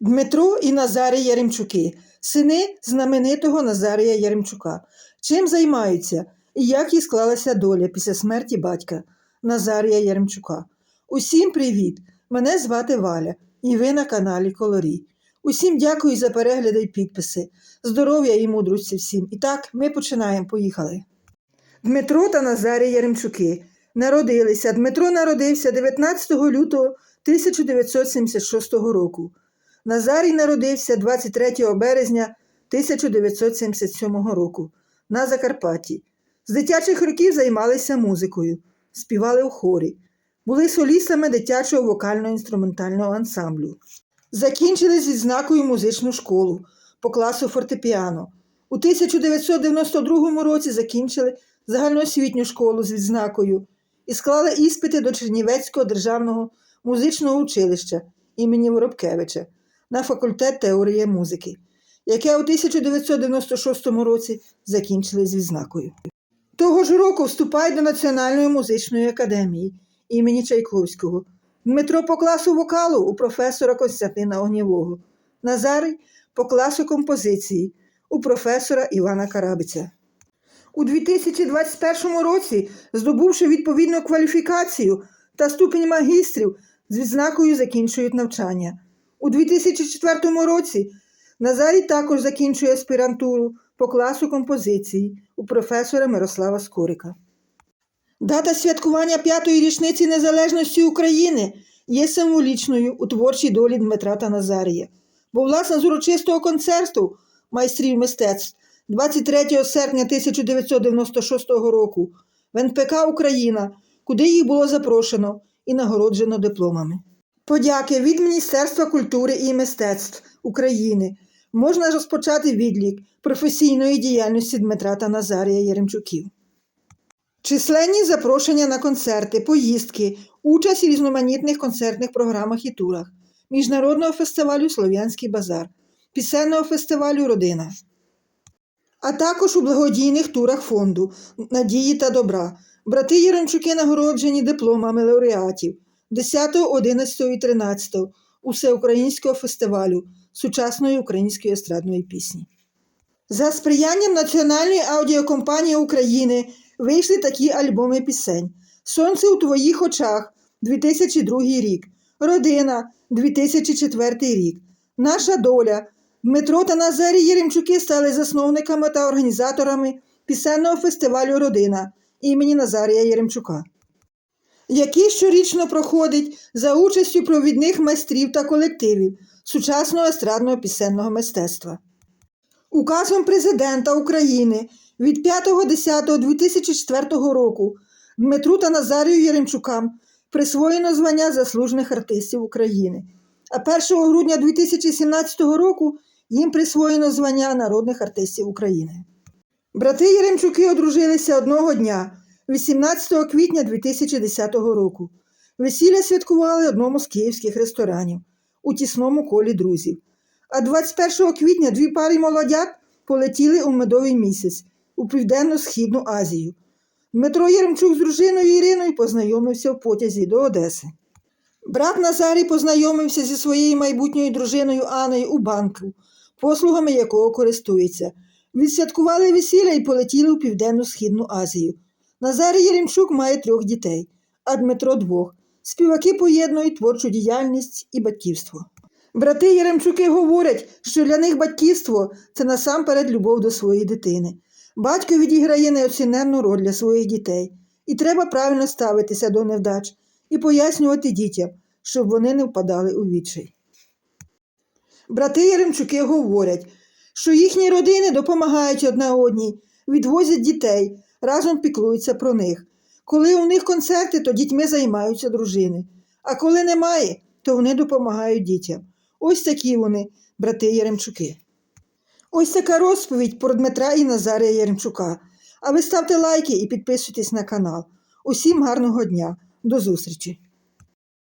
Дмитро і Назарій Яремчуки, сини знаменитого Назарія Яремчука. Чим займаються і як їй склалася доля після смерті батька Назарія Яремчука? Усім привіт! Мене звати Валя, і ви на каналі Колорі. Усім дякую за перегляди і підписи. Здоров'я і мудрості всім. І так, ми починаємо. Поїхали. Дмитро та Назарій Яремчуки народилися. Дмитро народився 19 лютого 1976 року. Назарій народився 23 березня 1977 року на Закарпатті. З дитячих років займалися музикою, співали у хорі, були солістами дитячого вокально-інструментального ансамблю. Закінчили з відзнакою музичну школу по класу фортепіано. У 1992 році закінчили загальноосвітню школу з відзнакою і склали іспити до Чернівецького державного музичного училища імені Воробкевича на факультет теорії музики, яке у 1996 році закінчили з відзнакою. Того ж року вступає до Національної музичної академії імені Чайковського. Дмитро по класу вокалу у професора Костянтина Огнєвого, Назарий по класу композиції у професора Івана Карабиця. У 2021 році, здобувши відповідну кваліфікацію та ступінь магістрів, з відзнакою закінчують навчання. У 2004 році Назарій також закінчує аспірантуру по класу композиції у професора Мирослава Скорика. Дата святкування п'ятої річниці незалежності України є символічною у творчій долі Дмитра та Назарія, бо власне з урочистого концерту майстрів мистецтв 23 серпня 1996 року в НПК Україна, куди їх було запрошено і нагороджено дипломами. Подяки від Міністерства культури і мистецтв України можна розпочати відлік професійної діяльності Дмитра та Назарія Яремчуків. Численні запрошення на концерти, поїздки, участь у різноманітних концертних програмах і турах, Міжнародного фестивалю Слов'янський базар, пісенного фестивалю Родина, а також у благодійних турах фонду Надії та добра. Брати Яремчуки нагороджені дипломами лауреатів 10, 11 і 13 Усеукраїнського фестивалю сучасної української естрадної пісні. За сприянням Національної аудіокомпанії України вийшли такі альбоми пісень: Сонце у твоїх очах 2002 рік, Родина 2004 рік, Наша доля. Дмитро та Назарій Єремчуки стали засновниками та організаторами пісенного фестивалю Родина імені Назарія Єремчука, який щорічно проходить за участю провідних майстрів та колективів сучасного естрадного пісенного мистецтва. Указом президента України від 5.10.2004 року Дмитру та Назарію Яремчукам присвоєно звання заслужених артистів України, а 1 грудня 2017 року їм присвоєно звання народних артистів України. Брати Яремчуки одружилися одного дня, 18 квітня 2010 року. Весілля святкували в одному з київських ресторанів у тісному колі друзів. А 21 квітня дві пари молодят полетіли у медовий місяць у Південно-Східну Азію. Дмитро Єремчук з дружиною Іриною познайомився в потязі до Одеси. Брат Назарій познайомився зі своєю майбутньою дружиною Анною у банку, послугами якого користується. Відсвяткували весілля і полетіли у Південно-Східну Азію. Назарій Єремчук має трьох дітей, а Дмитро двох. Співаки поєднують творчу діяльність і батьківство. Брати Яремчуки говорять, що для них батьківство це насамперед любов до своєї дитини. Батько відіграє неоціненну роль для своїх дітей, і треба правильно ставитися до невдач і пояснювати дітям, щоб вони не впадали у відчай. Брати Яремчуки говорять, що їхні родини допомагають одна одній, відвозять дітей, разом піклуються про них. Коли у них концерти, то дітьми займаються дружини. А коли немає, то вони допомагають дітям. Ось такі вони, брати Яремчуки. Ось така розповідь про Дмитра і Назарія Яремчука. А ви ставте лайки і підписуйтесь на канал. Усім гарного дня. До зустрічі!